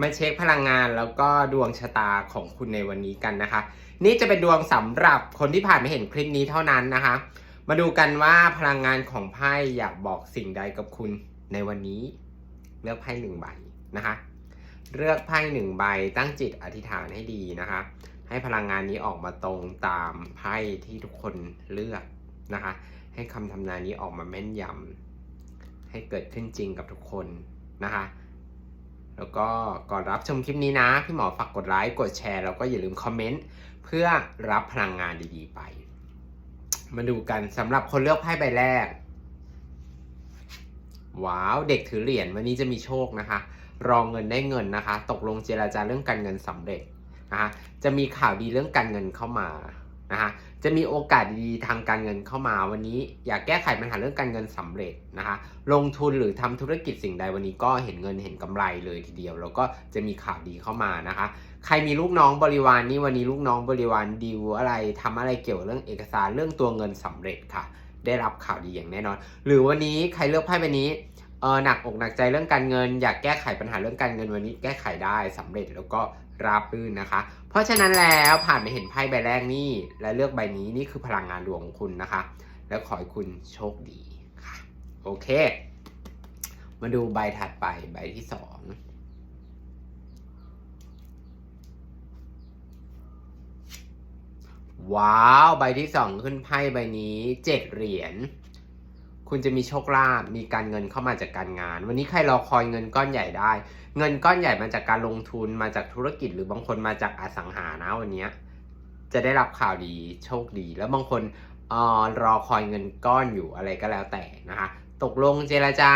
มาเช็คพลังงานแล้วก็ดวงชะตาของคุณในวันนี้กันนะคะ นี่จะเป็นดวงสำหรับคนที่ผ่านมาเห็นคลิปนี้เท่านั้นนะคะ มาดูกันว่าพลังงานของไพ่อยากบอกสิ่งใดกับคุณในวันนี้ เลือกไพ่หนึ่งใบนะคะ เลือกไพ่หนึ่งใบตั้งจิตอธิษฐานให้ดีนะคะ ให้พลังงานนี้ออกมาตรงตามไพ่ที่ทุกคนเลือกนะคะ ให้คำทำนายนี้ออกมาแม่นยำให้เกิดขึ้นจริงกับทุกคนนะคะ แล้วก็ก่อนรับชมคลิปนี้นะ พี่หมอฝากกดไลค์ กดแชร์ แล้วก็อย่าลืมคอมเมนต์เพื่อรับพลังงานดีๆไป มาดูกันสำหรับคนเลือกไพ่ใบแรก ว้าว เด็กถือเหรียญวันนี้จะมีโชคนะคะ รองเงินได้เงินนะคะ ตกลงเจราจาเรื่องการเงินสำเร็จนะคะ จะมีข่าวดีเรื่องการเงินเข้ามา นะคะจะมีโอกาสดีทางการเงินเข้ามาวันนี้ อยากแก้ไขปัญหาเรื่องการเงินสำเร็จนะคะลงทุนหรือทำธุรกิจสิ่งใดวันนี้ก็เห็นเงินเห็นกำไรเลยทีเดียว แล้วก็จะมีข่าวดีเข้ามานะคะ ใครมีลูกน้องบริวารนนี่วันนี้ลูกน้องบริวารดีลอะไรทำอะไรเกี่ยวกับเรื่องเอกสารเรื่องตัวเงินสำเร็จค่ะ ได้รับข่าวดีอย่างแน่นอน หรือวันนี้ใครเลือกไพ่ใบนี้ เออหนักอกหนักใจเรื่องการเงิน อยากแก้ไขปัญหาเรื่องการเงินวันนี้แก้ไขได้สำเร็จแล้วก็ราบรื่นนะคะ เพราะฉะนั้นแล้วผ่านไปเห็นไพ่ใบแรกนี่และเลือกใบนี้นี่คือพลังงานดวงของคุณนะคะ แล้วขอให้คุณโชคดีค่ะ โอเค มาดูใบถัดไปใบที่สองว้าว ใบที่สองขึ้นไพ่ใบนี้เจ็ดเหรียญ คุณจะมีโชคลาภมีการเงินเข้ามาจากการงาน วันนี้ใครรอคอยเงินก้อนใหญ่ได้ เงินก้อนใหญ่มาจากการลงทุนมาจากธุรกิจหรือบางคนมาจากอสังหานะวันนี้จะได้รับข่าวดีโชคดี แล้วบางคนออรอคอยเงินก้อนอยู่อะไรก็แล้วแต่นะคะ ตกลงเจรจา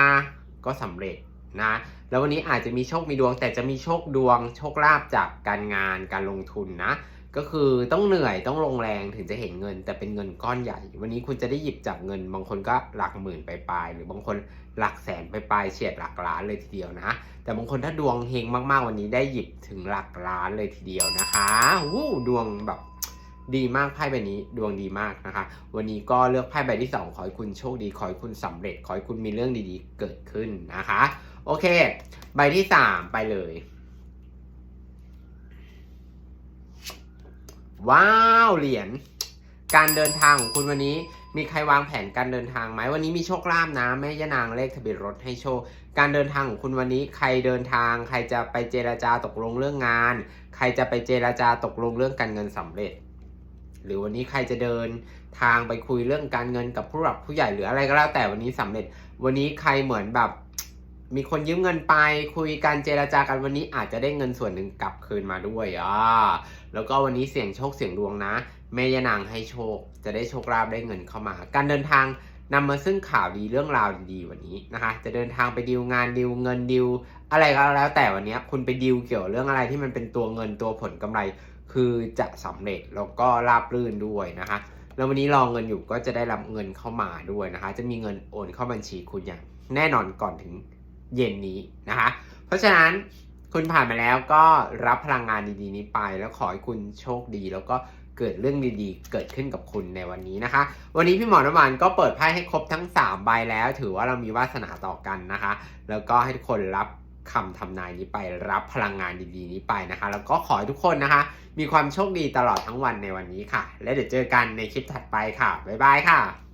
ก็สำเร็จนะแล้ววันนี้อาจจะมีโชคมีดวง แต่จะมีโชคดวง โชคลาภจากการงานการลงทุนนะ ก็คือต้องเหนื่อยต้องลงแรงถึงจะเห็นเงิน แต่เป็นเงินก้อนใหญ่ วันนี้คุณจะได้หยิบจับเงิน บางคนก็หลักหมื่นไปปลายหรือบางคนหลักแสนไปปลายเฉียดหลักล้านเลยทีเดียวนะ แต่บางคนถ้าดวงเฮงมากๆวันนี้ได้หยิบถึงหลักล้านเลยทีเดียวนะคะวู้ดวงแบบดีมากไพ่ใบนี้ดวงดีมากนะคะ วันนี้ก็เลือกไพ่ใบที่สองขอให้คุณโชคดีขอให้คุณสำเร็จขอให้คุณมีเรื่องดีๆ เกิดขึ้นนะคะ โอเค ใบที่สามไปเลย ว้าวเหรียญการเดินทางของคุณวันนี้มีใครวางแผนการเดินทางไหมวันนี้มีโชคลาภนะแม่ยานางเลขทะเบียนรถให้โชค การเดินทางของคุณวันนี้ใครเดินทาง ใครจะไปเจราจาตกลงเรื่องงาน ใครจะไปเจราจาตกลงเรื่องการเงินสำเร็จ หรือวันนี้ใครจะเดินทางไปคุยเรื่องการเงินกับผู้หลักผู้ใหญ่หรืออะไรก็แล้วแต่วันนี้สำเร็จ วันนี้ใครเหมือนแบบ มีคนยืมเงินไปคุยกันเจราจากันวันนี้อาจจะได้เงินส่วนหนึ่งกลับคืนมาด้วยอ่า แล้วก็วันนี้เสี่ยงโชคเสี่ยงดวงนะแม่ยานางให้โชค จะได้โชคลาภได้เงินเข้ามา การเดินทางนำมาซึ่งข่าวดีเรื่องราวดีๆวันนี้นะคะ จะเดินทางไปดีลงานดีลเงินดีลอะไรก็แล้วแต่วันนี้คุณไปดีลเกี่ยวเรื่องอะไรที่มันเป็นตัวเงินตัวผลกำไร คือจะสำเร็จแล้วก็ราบรื่นด้วยนะคะ แล้ววันนี้รองเงินอยู่ก็จะได้รับเงินเข้ามาด้วยนะคะ จะมีเงินโอนเข้าบัญชีคุณอย่างแน่นอนก่อนถึงเย็นนี้นะคะ เพราะฉะนั้น คุณผ่านมาแล้วก็รับพลังงานดีๆนี้ไป แล้วขอให้คุณโชคดี แล้วก็เกิดเรื่องดีๆ เกิดขึ้นกับคุณในวันนี้นะคะ วันนี้พี่หมอน้ำมันก็เปิดไพ่ให้ครบทั้ง 3 ใบแล้ว ถือว่าเรามีวาสนาต่อกันนะคะ แล้วก็ให้ทุกคนรับคำทำนายนี้ไปรับพลังงานดีๆ นี้ไปนะคะ แล้วก็ขอให้ทุกคนนะคะ มีความโชคดีตลอดทั้งวันในวันนี้ค่ะ และเดี๋ยวเจอกันในคลิปถัดไปค่ะบ๊ายบายค่ะ